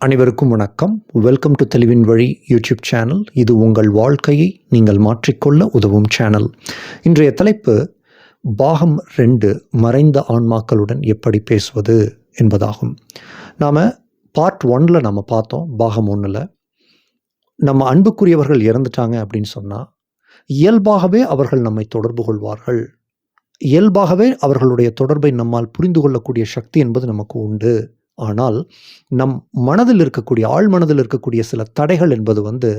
அனைவருக்கும் வணக்கம். Welcome to தெளிவின் வழி யூடியூப் சேனல் இது உங்கள் வாழ்க்கையை நீங்கள் மாற்றிக்கொள்ள உதவும் சேனல் இன்றைய தலைப்பு பாகம் ரெண்டு மறைந்த ஆன்மாக்களுடன் எப்படி பேசுவது என்பதாகும். நாம் பார்ட் ஒன்ல நம்ம பார்த்தோம் பாகம் ஒன்றில் நம்ம அன்புக்குரியவர்கள் இறந்துட்டாங்க அப்படின்னு சொன்னால் இயல்பாகவே அவர்கள் நம்மை தொடர்பு கொள்வார்கள். இயல்பாகவே அவர்களுடைய தொடர்பை நம்மால் புரிந்து கொள்ளக்கூடிய சக்தி என்பது நமக்கு உண்டு. ஆனால் நம் மனதில் இருக்கக்கூடிய ஆழ் மனதில் இருக்கக்கூடிய சில தடைகள் என்பது வந்து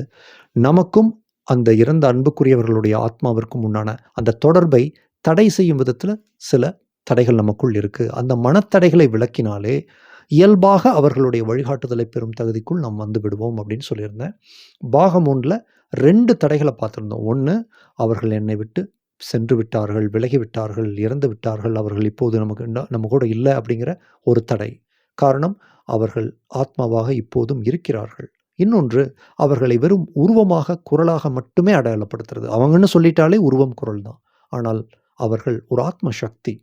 நமக்கும் அந்த இறந்த அன்புக்குரியவர்களுடைய ஆத்மாவிற்கும் உண்டான அந்த தொடர்பை தடை செய்யும் விதத்தில் சில தடைகள் நமக்குள் இருக்குது அந்த மனத்தடைகளை விளக்கினாலே இயல்பாக அவர்களுடைய வழிகாட்டுதலை பெறும் தகுதிக்குள் நாம் வந்து விடுவோம் அப்படின்னு சொல்லியிருந்தேன். பாகம் ஒன்றில் ரெண்டு தடைகளை பார்த்துருந்தோம். ஒன்று அவர்கள் என்னை விட்டு சென்று விட்டார்கள் விலகி விட்டார்கள் இறந்து விட்டார்கள் அவர்கள் இப்போது நமக்கு நம்ம கூட இல்லை அப்படிங்கிற ஒரு தடை. காரணம் அவர்கள் ஆத்மாவாக இப்போதும் இருக்கிறார்கள். இன்னொன்று அவர்களை வெறும் உருவமாக குரலாக மட்டுமே அடையாளப்படுத்துறது. அவங்கன்னு சொல்லிட்டாலே உருவம் குரல் தான். ஆனால் அவர்கள் ஒரு ஆத்ம சக்தி.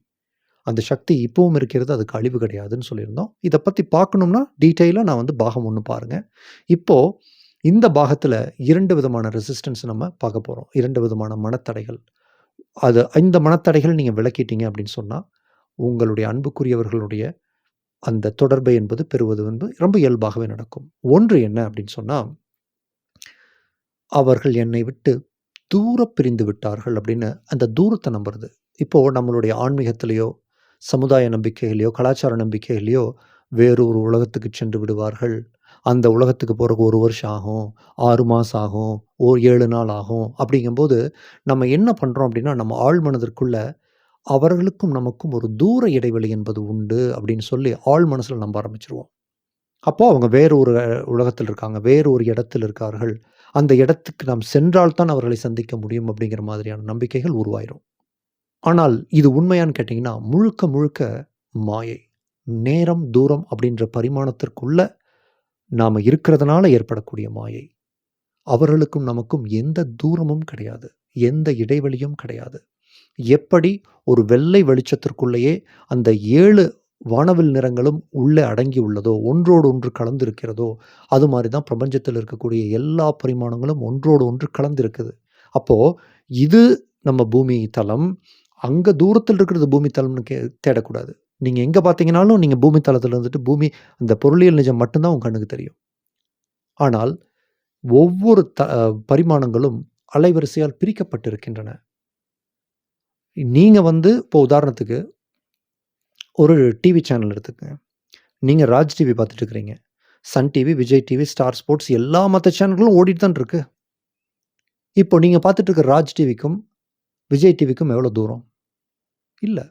அந்த சக்தி இப்பவும் இருக்கிறது அதுக்கு அழிவு கிடையாதுன்னு சொல்லியிருந்தோம். இதை பற்றி பார்க்கணும்னா டீட்டெயிலாக நான் வந்து பாகம் ஒன்று பாருங்கள் இப்போது இந்த பாகத்தில் இரண்டு விதமான ரெசிஸ்டன்ஸ் நம்ம பார்க்க போகிறோம் இரண்டு விதமான மனத்தடைகள். அது இந்த மனத்தடைகள் நீங்கள் விளக்கிட்டீங்க அப்படின்னு சொன்னால் உங்களுடைய அன்புக்குரியவர்களுடைய அந்த தொடர்பை என்பது பெறுவது வந்து ரொம்ப இயல்பாகவே நடக்கும். ஒன்று என்ன அப்படின்னு சொன்னால் அவர்கள் என்னை விட்டு தூர பிரிந்து விட்டார்கள் அப்படின்னு அந்த தூரத்தை நம்புறது. இப்போது நம்மளுடைய ஆன்மீகத்திலேயோ சமுதாய நம்பிக்கைகளையோ கலாச்சார நம்பிக்கைகளையோ வேறொரு உலகத்துக்கு சென்று விடுவார்கள். அந்த உலகத்துக்கு போகிறக்கு ஒரு வருஷம் ஆகும் ஆறு மாதம் ஆகும் ஒரு ஏழு நாள் ஆகும் அப்படிங்கும்போது நம்ம என்ன பண்ணுறோம் அப்படின்னா நம்ம ஆழ்மனதிற்குள்ளே அவர்களுக்கும் நமக்கும் ஒரு தூர இடைவெளி என்பது உண்டு அப்படின்னு சொல்லி ஆழ் மனசில் நம்ப ஆரம்பிச்சிருவோம். அப்போது அவங்க வேறு ஒரு உலகத்தில் இருக்காங்க வேறு ஒரு இடத்தில் இருக்கார்கள். அந்த இடத்துக்கு நாம் சென்றால்தான் அவர்களை சந்திக்க முடியும் அப்படிங்கிற மாதிரியான நம்பிக்கைகள் உருவாயிரும். ஆனால் இது உண்மையான்னு கேட்டிங்கன்னா முழுக்க முழுக்க மாயை. நேரம் தூரம் அப்படின்ற பரிமாணத்திற்குள்ள நாம் இருக்கிறதுனால ஏற்படக்கூடிய மாயை. அவர்களுக்கும் நமக்கும் எந்த தூரமும் கிடையாது எந்த இடைவெளியும் கிடையாது. எப்படி ஒரு வெள்ளை வெளிச்சத்திற்குள்ளேயே அந்த ஏழு வானவில் நிறங்களும் உள்ளே அடங்கி உள்ளதோ ஒன்றோடு ஒன்று கலந்து இருக்கிறதோ அது மாதிரி தான் பிரபஞ்சத்தில் இருக்கக்கூடிய எல்லா பரிமாணங்களும் ஒன்றோடு ஒன்று கலந்து இருக்குது அப்போது இது நம்ம பூமி தளம் அங்கே தூரத்தில் இருக்கிறது பூமி தளம்னு கே தேடக்கூடாது. நீங்கள் எங்கே பார்த்தீங்கனாலும் நீங்கள் பூமி தளத்தில் இருந்துட்டு பூமி அந்த பொருளியல் நிஜம் மட்டும்தான் உங்கள் கண்ணுக்கு தெரியும். ஆனால் ஒவ்வொரு த பரிமாணங்களும் அலைவரிசையால் பிரிக்கப்பட்டிருக்கின்றன. நீங்கள் வந்து இப்போ உதாரணத்துக்கு ஒரு டிவி சேனல் எடுத்துக்கங்க. நீங்கள் ராஜ் டிவி பார்த்துட்டு இருக்கிறீங்க Sun TV Vijay TV Star Sports எல்லா மற்ற சேனல்களும் ஓடிட்டு தான் இருக்கு. இப்போ நீங்கள் பார்த்துட்டு இருக்க ராஜ் டிவிக்கும் விஜய் டிவிக்கும் எவ்வளோ தூரம்? இல்லை.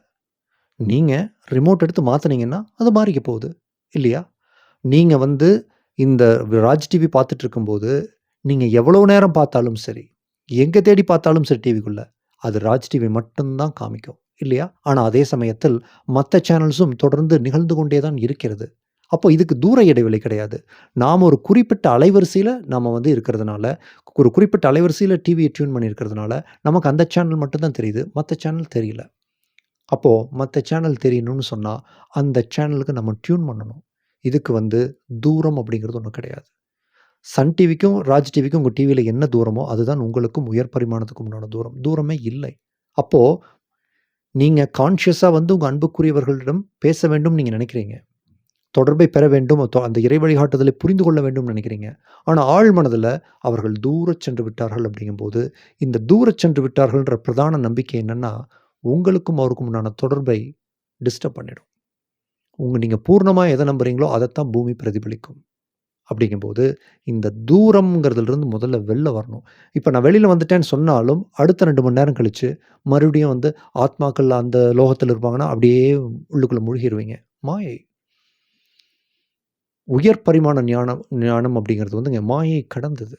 நீங்கள் ரிமோட் எடுத்து மாற்றினீங்கன்னா அது மாறிக்க போகுது. இல்லையா? நீங்கள் வந்து இந்த ராஜ் டிவி பார்த்துட்டு இருக்கும்போது நீங்கள் எவ்வளோ நேரம் பார்த்தாலும் சரி எங்கே தேடி பார்த்தாலும் சரி டிவிக்குள்ளே அது ராஜ் டிவி மட்டும்தான் காமிக்கும் இல்லையா? ஆனால் அதே சமயத்தில் மற்ற சேனல்ஸும் தொடர்ந்து நிகழ்ந்து கொண்டே தான் இருக்கிறது. அப்போ இதுக்கு தூர இடைவெளி கிடையாது. நாம் ஒரு குறிப்பிட்ட அலைவரிசையில் நம்ம வந்து இருக்கிறதுனால ஒரு குறிப்பிட்ட அலைவரிசையில் டிவியை டியூன் பண்ணியிருக்கிறதுனால நமக்கு அந்த சேனல் மட்டும்தான் தெரியுது மற்ற சேனல் தெரியல. அப்போது மற்ற சேனல் தெரியணும்னு சொன்னால் அந்த சேனலுக்கு நம்ம டியூன் பண்ணணும். இதுக்கு வந்து தூரம் அப்படிங்கிறது ஒன்றும் கிடையாது. சன் டிவிக்கும் ராஜ் டிவிக்கும் உங்கள் டிவியில் என்ன தூரமோ அதுதான் உங்களுக்கும் உயர் பரிமாணத்துக்கும் உண்டான தூரம். தூரமே இல்லை. அப்போது நீங்கள் கான்ஷியஸாக வந்து உங்கள் அன்புக்குரியவர்களிடம் பேச வேண்டும் நீங்கள் நினைக்கிறீங்க. தொடர்பை பெற வேண்டும் தொ- அந்த இறை வழிகாட்டுதலை புரிந்து கொள்ள வேண்டும் நினைக்கிறீங்க. ஆனால் ஆழ் மனதில் அவர்கள் தூர சென்று விட்டார்கள் அப்படிங்கும்போது இந்த தூர சென்று விட்டார்கள்ன்ற பிரதான நம்பிக்கை என்னென்னா உங்களுக்கும் அவருக்கும் உண்டான தொடர்பை டிஸ்டர்ப் பண்ணிடும். உங்கள் நீங்கள் பூர்ணமாக எதை நம்புறீங்களோ அதைத்தான் பூமி பிரதிபலிக்கும். அப்படிங்கும்போது இந்த தூரம்ங்கிறதுலேருந்து முதல்ல வெளில வரணும். இப்போ நான் வெளியில் வந்துட்டேன்னு சொன்னாலும் அடுத்த ரெண்டு மணி நேரம் கழித்து மறுபடியும் வந்து ஆத்மாக்கள் அந்த லோகத்தில் இருப்பாங்கன்னா அப்படியே உள்ளுக்குள்ளே முழுகிடுவீங்க மாயை. உயர் பரிமாண ஞானம் ஞானம் அப்படிங்கிறது வந்துங்க மாயை கடந்தது.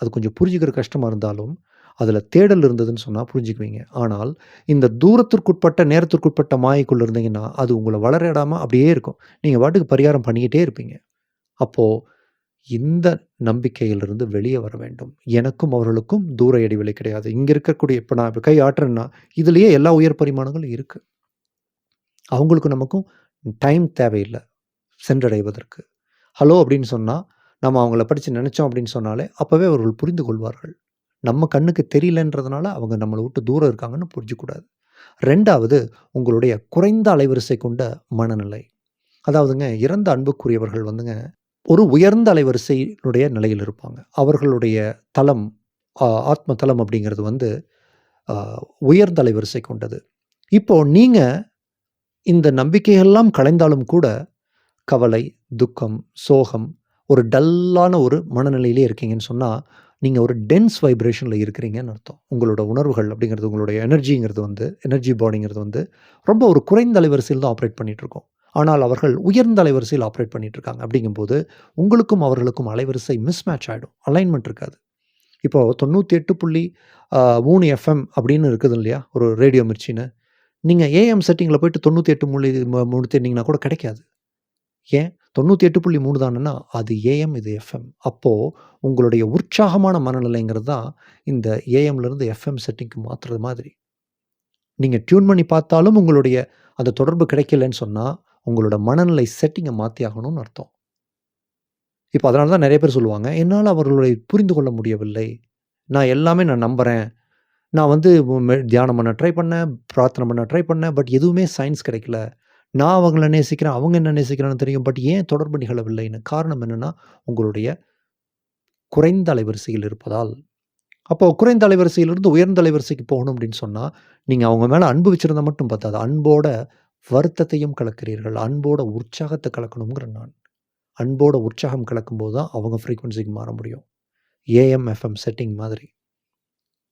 அது கொஞ்சம் புரிஞ்சுக்கிற கஷ்டமாக இருந்தாலும் அதில் தேடல் இருந்ததுன்னு சொன்னால் புரிஞ்சுக்குவீங்க. ஆனால் இந்த தூரத்திற்குட்பட்ட நேரத்திற்குட்பட்ட மாயைக்குள்ளே இருந்தீங்கன்னா அது உங்களை வளர இடாமல் அப்படியே இருக்கும். நீங்கள் பாட்டுக்கு பரிகாரம் பண்ணிக்கிட்டே இருப்பீங்க. அப்போது இந்த நம்பிக்கையிலிருந்து வெளியே வர வேண்டும் எனக்கும் அவர்களுக்கும் தூர இடைவெளி கிடையாது இங்கே இருக்கக்கூடிய இப்போ நான் இப்போ கை ஆட்டுறேன்னா இதுலேயே எல்லா உயர் பரிமாணங்களும் இருக்குது அவங்களுக்கும் நமக்கும் டைம் தேவையில்லை சென்றடைவதற்கு ஹலோ அப்படின்னு சொன்னால் நம்ம அவங்கள படித்து நினச்சோம் அப்படின்னு சொன்னாலே, அப்போவே அவர்கள் புரிந்து கொள்வார்கள். நம்ம கண்ணுக்கு தெரியலன்றதுனால அவங்க நம்மளை விட்டு தூரம் இருக்காங்கன்னு புரிஞ்சுக்கூடாது. ரெண்டாவது உங்களுடைய குறைந்த அலைவரிசை கொண்ட மனநிலை. அதாவதுங்க இறந்த அன்புக்குரியவர்கள் வந்துங்க, ஒரு உயர்ந்த அலைவரிசையினுடைய நிலையில் இருப்பாங்க. அவர்களுடைய தளம், ஆத்ம தளம் அப்படிங்கிறது வந்து உயர்ந்த அலைவரிசை கொண்டது. இப்போ நீங்கள் இந்த நம்பிக்கையெல்லாம் கலைந்தாலும் கூட, கவலை, துக்கம், சோகம், ஒரு டல்லான ஒரு மனநிலையிலே இருக்கீங்கன்னு சொன்னால் நீங்கள் ஒரு டென்ஸ் வைப்ரேஷனில் இருக்கிறீங்கன்னு அர்த்தம். உங்களோட உணர்வுகள் அப்படிங்கிறது, உங்களுடைய எனர்ஜிங்கிறது வந்து எனர்ஜி பாடிங்கிறது வந்து ரொம்ப ஒரு குறைந்த அலைவரிசையில் தான் ஆப்ரேட் பண்ணிகிட்ருக்கோம் ஆனால் அவர்கள் உயர்ந்த அலைவரிசையில் ஆப்பரேட் பண்ணிட்டுருக்காங்க. அப்படிங்கும்போது, உங்களுக்கும் அவர்களுக்கும் அலைவரிசை மிஸ்மேட்ச் ஆகிடும் அலைன்மெண்ட் இருக்காது. இப்போ 98.3 எஃப்எம் அப்படின்னு இருக்குது இல்லையா? ஒரு ரேடியோ மிர்ச்சின்னு. நீங்கள் ஏஎம் செட்டிங்கில் போயிட்டு 98.3 தேடுனீங்கன்னா கூட கிடைக்காது. ஏன்? தொண்ணூற்றி எட்டு புள்ளி மூணு தானேன்னா அது ஏஎம், இது எஃப்எம். அப்போது உங்களுடைய உற்சாகமான மனநிலைங்கிறது தான் இந்த ஏஎம்லேருந்து எஃப்எம் செட்டிங்க்கு மாத்துறது மாதிரி. நீங்கள் டியூன் பண்ணி பார்த்தாலும் உங்களுடைய அந்த தொடர்பு கிடைக்கலன்னு சொன்னால் உங்களோட மனநிலை செட்டிங்கை மாற்றி ஆகணும்னு அர்த்தம். இப்போ அதனால தான் நிறைய பேர் சொல்லுவாங்க, என்னால் அவர்களை புரிந்து கொள்ள முடியவில்லை. நான் எல்லாமே நான் நம்புறேன். நான் வந்து தியானம் பண்ண ட்ரை பண்ணேன், பிரார்த்தனை பண்ண ட்ரை பண்ணேன். பட் எதுவுமே சயின்ஸ் கிடைக்கல. நான் அவங்கள நேசிக்கிறேன், அவங்க என்ன நேசிக்கிறான்னு தெரியும். பட் ஏன் தொடர்பு நிகழவில்லைன்னு?" காரணம் என்னென்னா உங்களுடைய குறைந்த அலைவரிசையில் இருப்பதால். அப்போ குறைந்த அலைவரிசையிலிருந்து உயர்ந்த அலைவரிசைக்கு போகணும் அப்படின்னு சொன்னால் நீங்கள் அவங்க மேலே அன்பு வச்சிருந்தா மட்டும் பத்தாது. அன்போட வருத்தத்தையும் கலக்கிறீர்கள். அன்போட உற்சாகத்தை கலக்கணுங்கிற நான். அன்போட உற்சாகம் கலக்கும்போது தான் அவங்க ஃப்ரீக்குவன்சிக்கு மாற முடியும். ஏஎம், எஃப்எம் செட்டிங் மாதிரி.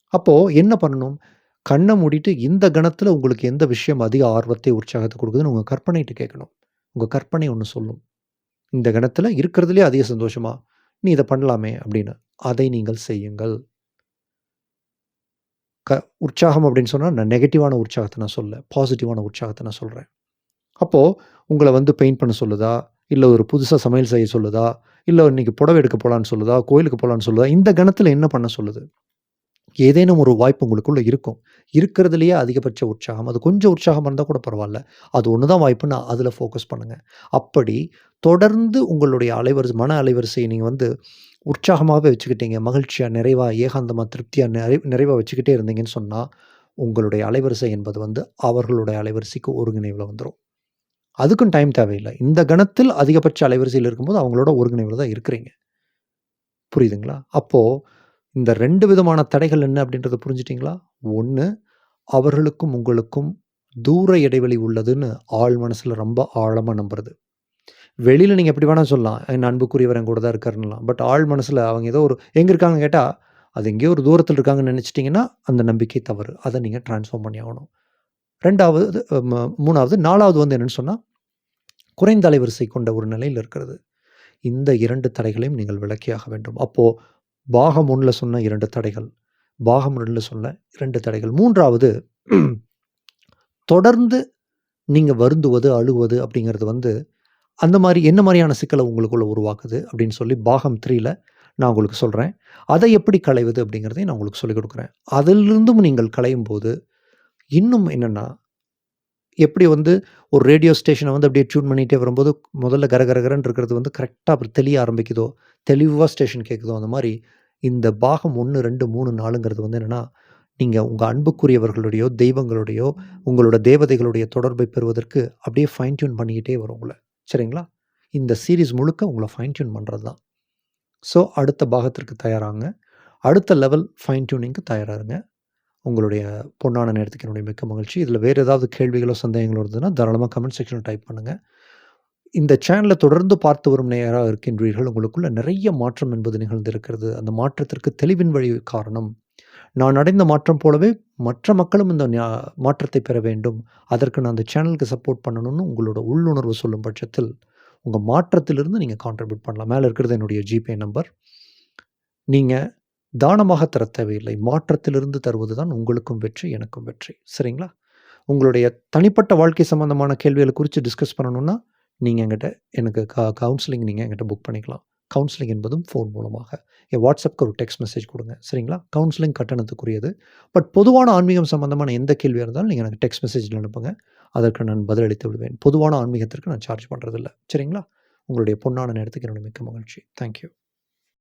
அப்போது என்ன பண்ணணும்? கண்ணை மூடிட்டு இந்த கணத்தில் உங்களுக்கு எந்த விஷயம் அதிக ஆர்வத்தை, உற்சாகத்தை கொடுக்குதுன்னு உங்கள் கற்பனைகிட்ட கேட்கணும். உங்கள் கற்பனை ஒன்று சொல்லும். இந்த கணத்தில் இருக்கிறதுலே அதிக சந்தோஷமா, "நீ இதை பண்ணலாமே" அப்படின்னு. அதை நீங்கள் செய்யுங்கள். க உற்சாகம் அப்படின்னு சொன்னால் நான் நெகட்டிவான உற்சாகத்தை நான் சொல்ல பாசிட்டிவான உற்சாகத்தை நான் சொல்கிறேன் அப்போது உங்களை வந்து பெயிண்ட் பண்ண சொல்லுதா? இல்லை ஒரு புதுசாக சமையல் செய்ய சொல்லுதா? இல்லை இன்னைக்கு புடவை எடுக்க போகலான்னு சொல்லுதா? கோயிலுக்கு போகலான்னு சொல்லுதா? இந்த கணத்தில் என்ன பண்ண சொல்லுது? ஏதேனும் ஒரு வாய்ப்பு உங்களுக்குள்ளே இருக்கும். இருக்கிறதுலையே அதிகபட்ச உற்சாகம். அது கொஞ்சம் உற்சாகம் இருந்தால் கூட பரவாயில்ல அது ஒன்று தான் வாய்ப்புன்னா அதில் ஃபோக்கஸ் பண்ணுங்கள் அப்படி தொடர்ந்து உங்களுடைய அலைவரிசை மன அலைவரிசையை நீங்கள் வந்து உற்சாகமாகவே வச்சுக்கிட்டீங்க. மகிழ்ச்சியாக நிறைவாக ஏகாந்தமாக திருப்தியாக நிறை நிறைவாக வச்சுக்கிட்டே இருந்தீங்கன்னு சொன்னால் உங்களுடைய அலைவரிசை என்பது வந்து அவர்களுடைய அலைவரிசைக்கு ஒருங்கிணைவில் வந்துடும் அதுக்கும் டைம் தேவையில்லை இந்த கணத்தில் அதிகபட்ச அலைவரிசையில் இருக்கும்போது அவங்களோட ஒருங்கிணைவில் தான் இருக்கிறீங்க. புரியுதுங்களா? அப்போது இந்த ரெண்டு விதமான தடைகள் என்ன அப்படின்றத புரிஞ்சுட்டீங்களா? ஒன்று அவர்களுக்கும் உங்களுக்கும் தூர இடைவெளி உள்ளதுன்னு ஆழ் மனசில் ரொம்ப ஆழமாக நம்புறது. வெளியில் நீங்கள் எப்படி வேணால் சொல்லலாம். என் அன்புக்குரியவர் என் கூட தான் இருக்காருலாம் பட் ஆழ் மனசில் அவங்க ஏதோ ஒரு எங்கே இருக்காங்க கேட்டால் அது எங்கேயோ ஒரு தூரத்தில் இருக்காங்கன்னு நினச்சிட்டிங்கன்னா அந்த நம்பிக்கை தவறு. அதை நீங்கள் ட்ரான்ஸ்ஃபார்ம் பண்ணி ஆகணும். ரெண்டாவது மூணாவது நாலாவது வந்து என்னென்னு சொன்னால் குறைந்த அலைவரிசை கொண்ட ஒரு நிலையில் இருக்கிறது. இந்த இரண்டு தடைகளையும் நீங்கள் விலக்கியாக வேண்டும். அப்போது பாகம் ஒன்றில் சொன்ன இரண்டு தடைகள், பாகம் ஒன்றில் சொன்ன இரண்டு தடைகள். மூன்றாவது தொடர்ந்து நீங்கள் வருந்துவது, அழுவது அப்படிங்கிறது வந்து, அந்த மாதிரி என்ன மாதிரியான சிக்கலை உங்களுக்குள்ளே உருவாக்குது அப்படின்னு சொல்லி பாகம் த்ரீயில் நான் உங்களுக்கு சொல்கிறேன் அதை எப்படி களைவது அப்படிங்கிறதையும் நான் உங்களுக்கு சொல்லிக் கொடுக்குறேன் அதிலிருந்தும் நீங்கள் களையும்போது, இன்னும் என்னென்னா எப்படி வந்து ஒரு ரேடியோ ஸ்டேஷனை வந்து அப்படியே டியூன் பண்ணிகிட்டே வரும்போது, முதல்ல கர இருக்கிறது வந்து கரெக்டாக அப்புறம் தெளிய ஆரம்பிக்குதோ, தெளிவாக ஸ்டேஷன் கேட்குதோ, அந்த மாதிரி இந்த பாகம் 1, 2, 3, 4ங்கிறது வந்து என்னென்னா நீங்கள் உங்கள் அன்புக்குரியவர்களுடையோ, தெய்வங்களுடையோ, உங்களோட தேவதைகளுடைய தொடர்பை பெறுவதற்கு அப்படியே ஃபைன் டியூன் பண்ணிக்கிட்டே வரும் உங்களை சரிங்களா? இந்த சீரிஸ் முழுக்க உங்களை ஃபைன் டியூன் பண்ணுறது தான். ஸோ அடுத்த பாகத்திற்கு தயாராங்க அடுத்த லெவல் ஃபைன் டியூனிங்க்கு தயாராகுங்க. உங்களுடைய பொன்னான நேரத்துக்கு என்னுடைய மிக்க மகிழ்ச்சி. இதில் வேறு ஏதாவது கேள்விகளோ, சந்தேகங்களோ இருந்ததுன்னா, தாராளமாக கமெண்ட் செக்ஷனில் டைப் பண்ணுங்கள் இந்த சேனலை தொடர்ந்து பார்த்து வரும் நேராக இருக்கின்றீர்கள். உங்களுக்குள்ள நிறைய மாற்றம் என்பது நிகழ்ந்திருக்கிறது. அந்த மாற்றத்திற்கு தெளிவின் வழி காரணம். நான் அடைந்த மாற்றம் போலவே மற்ற மக்களும் இந்த மாற்றத்தை பெற வேண்டும். அதற்கு நான் அந்த சேனலுக்கு சப்போர்ட் பண்ணணும்னு உங்களோட உள்ளுணர்வு சொல்லும் பட்சத்தில், உங்கள் மாற்றத்திலிருந்து நீங்கள் கான்ட்ரிபியூட் பண்ணலாம். மேலே இருக்கிறது என்னுடைய ஜிபே நம்பர். நீங்கள் தானமாக தர தேவையில்லை. மாற்றத்திலிருந்து தருவது தான் உங்களுக்கும் வெற்றி, எனக்கும் வெற்றி. சரிங்களா? உங்களுடைய தனிப்பட்ட வாழ்க்கை சம்மந்தமான கேள்விகளை குறித்து டிஸ்கஸ் பண்ணணும்னா, நீங்கள் எங்கிட்ட எனக்கு க கவுன்சிலிங் நீங்கள் எங்கிட்ட புக் பண்ணிக்கலாம். கவுன்சிலிங் என்பதும் ஃபோன் மூலமாக. என் வாட்ஸ்அப்க்கு ஒரு டெக்ஸ்ட் மெசேஜ் கொடுங்க சரிங்களா? கவுன்சிலிங் கட்டணத்துக்குரியது. பட் பொதுவான ஆன்மீகம் சம்மந்தமான எந்த கேள்வியாக இருந்தாலும் நீங்கள் எனக்கு டெக்ஸ்ட் மெசேஜில் அனுப்புங்க. அதற்கு நான் பதிலளித்து விடுவேன். பொதுவான ஆன்மீகத்திற்கு நான் சார்ஜ் பண்ணுறதில்ல சரிங்களா? உங்களுடைய பொன்னான நேரத்துக்கு என்னோட மிக்க மகிழ்ச்சி. Thank you.